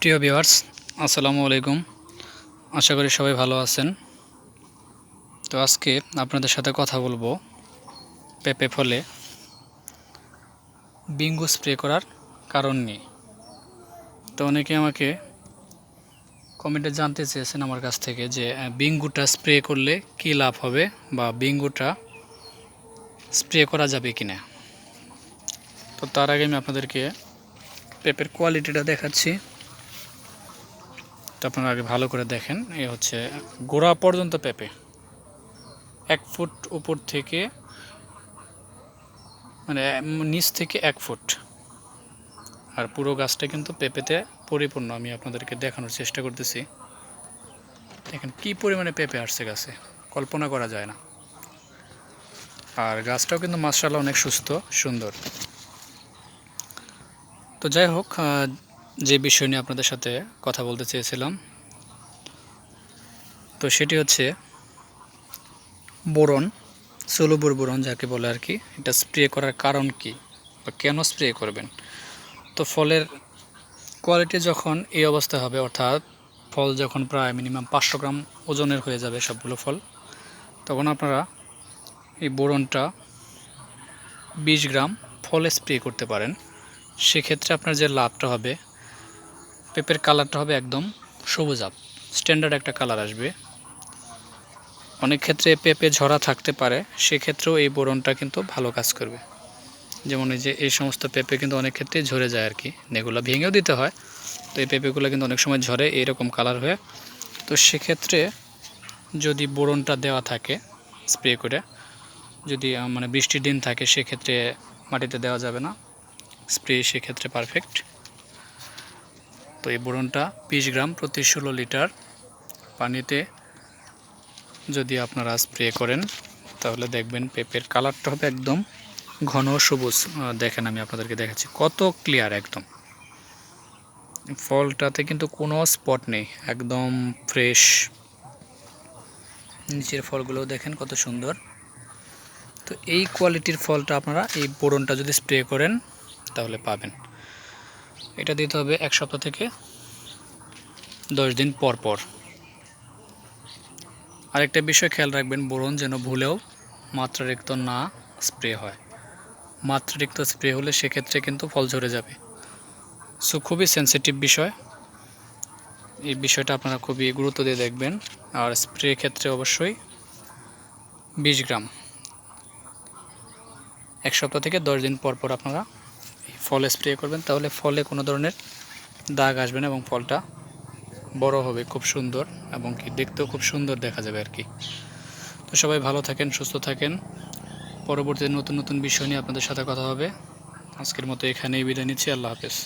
প্রিয় ভিউয়ার্স, আসসালামু আলাইকুম। আশা করি সবাই ভালো আছেন। তো আজকে আপনাদের সাথে কথা বলব পেঁপে ফলে বিঙ্গু স্প্রে করার কারণ নিয়ে। তো অনেকে আমাকে কমেন্টে জানতে চেয়েছেন আমার কাছ থেকে যে বিঙ্গুটা স্প্রে করলে কী লাভ হবে বা বিঙ্গুটা স্প্রে করা যাবে কি না তো তার আগে আমি আপনাদেরকে পেঁপের কোয়ালিটিটা দেখাচ্ছি। তো আপনারা আগে ভালো করে দেখেন। এ হচ্ছে গোড়া পর্যন্ত পেঁপে। এক ফুট উপর থেকে মানে নিচ থেকে এক ফুট। আর পুরো গাছটা কিন্তু পেঁপেতে পরিপূর্ণ, আমি আপনাদেরকে দেখানোর চেষ্টা করতেছি। দেখেন কি পরিমাণে পেঁপে আসছে গাছে, কল্পনা করা যায় না। আর গাছটাও কিন্তু মার্শাল্লাহ অনেক সুস্থ, সুন্দর। তো যাই হোক যে বিষয় নিয়ে আপনাদের সাথে কথা বলতে চেয়েছিলাম, তো সেটি হচ্ছে বোরন সোলোবুর বোরন যাকে বলে আর কি, এটা স্প্রে করার কারণ কি বা কেন স্প্রে করবেন? তো ফলের কোয়ালিটি যখন এই অবস্থা হবে, অর্থাৎ ফল যখন প্রায় মিনিমাম পাঁচশো গ্রাম ওজনের হয়ে যাবে সবগুলো ফল, তখন আপনারা এই বোরনটা বিশ গ্রাম ফলে স্প্রে করতে পারেন। সেক্ষেত্রে আপনার যে লাভটা হবে পেঁপের কালারটা হবে একদম সবুজ আপ। স্ট্যান্ডার্ড একটা কালার আসবে। অনেক ক্ষেত্রে পেঁপে ঝরা থাকতে পারে, সেক্ষেত্রেও এই বোরনটা কিন্তু ভালো কাজ করবে। যেমন এই যে, এই সমস্ত পেঁপে কিন্তু অনেক ক্ষেত্রে ঝরে যায় আর কি এগুলো ভেঙেও দিতে হয়, তো এই পেঁপেগুলো কিন্তু অনেক সময় ঝরে, এইরকম কালার হয়ে। তো সেক্ষেত্রে যদি বোরনটা দেওয়া থাকে স্প্রে করে, যদি মানে বৃষ্টির দিন থাকে, সেক্ষেত্রে মাটিতে দেওয়া যাবে না। স্প্রে সেক্ষেত্রে পারফেক্ট তো এই বোরনটা বিশ গ্রাম প্রতি ষোলো লিটার পানিতে যদি আপনারা স্প্রে করেন, তাহলে দেখবেন পেঁপের কালারটা হবে একদম ঘন সবুজ। দেখেন আমি আপনাদেরকে দেখাচ্ছি কত ক্লিয়ার একদম। ফলটাতে কিন্তু কোনো স্পট নেই, একদম ফ্রেশ নিচের ফলগুলো দেখেন কত সুন্দর। তো এই কোয়ালিটির ফলটা আপনারা এই বোরনটা যদি স্প্রে করেন, তাহলে পাবেন। এটা দিতে হবে এক সপ্তাহ থেকে দশ দিন পর পর। আরেকটা বিষয় খেয়াল রাখবেন, বোরন যেন ভুলেও মাত্রারিক্ত না স্প্রে হয়। মাত্রারিক্ত স্প্রে হলে সেক্ষেত্রে কিন্তু ফল ঝরে যাবে। সো খুবই সেন্সিটিভ বিষয়। এই বিষয়টা আপনারা খুবই গুরুত্ব দিয়ে দেখবেন। আর স্প্রে ক্ষেত্রে অবশ্যই বিশ গ্রাম। এক সপ্তাহ থেকে দশ দিন পর পর আপনারা ফলে স্প্রে করবেন, তাহলে ফলে কোনো ধরনের দাগ আসবে না এবং ফলটা বড় হবে, খুব সুন্দর এবং কি দেখতেও খুব সুন্দর দেখা যাবে আর কি। তো সবাই ভালো থাকেন, সুস্থ থাকেন। পরবর্তীতে নতুন নতুন বিষয় নিয়ে আপনাদের সাথে কথা হবে। আজকের মতো এখানেই বিদায় নিচ্ছি, আল্লাহ হাফেজ।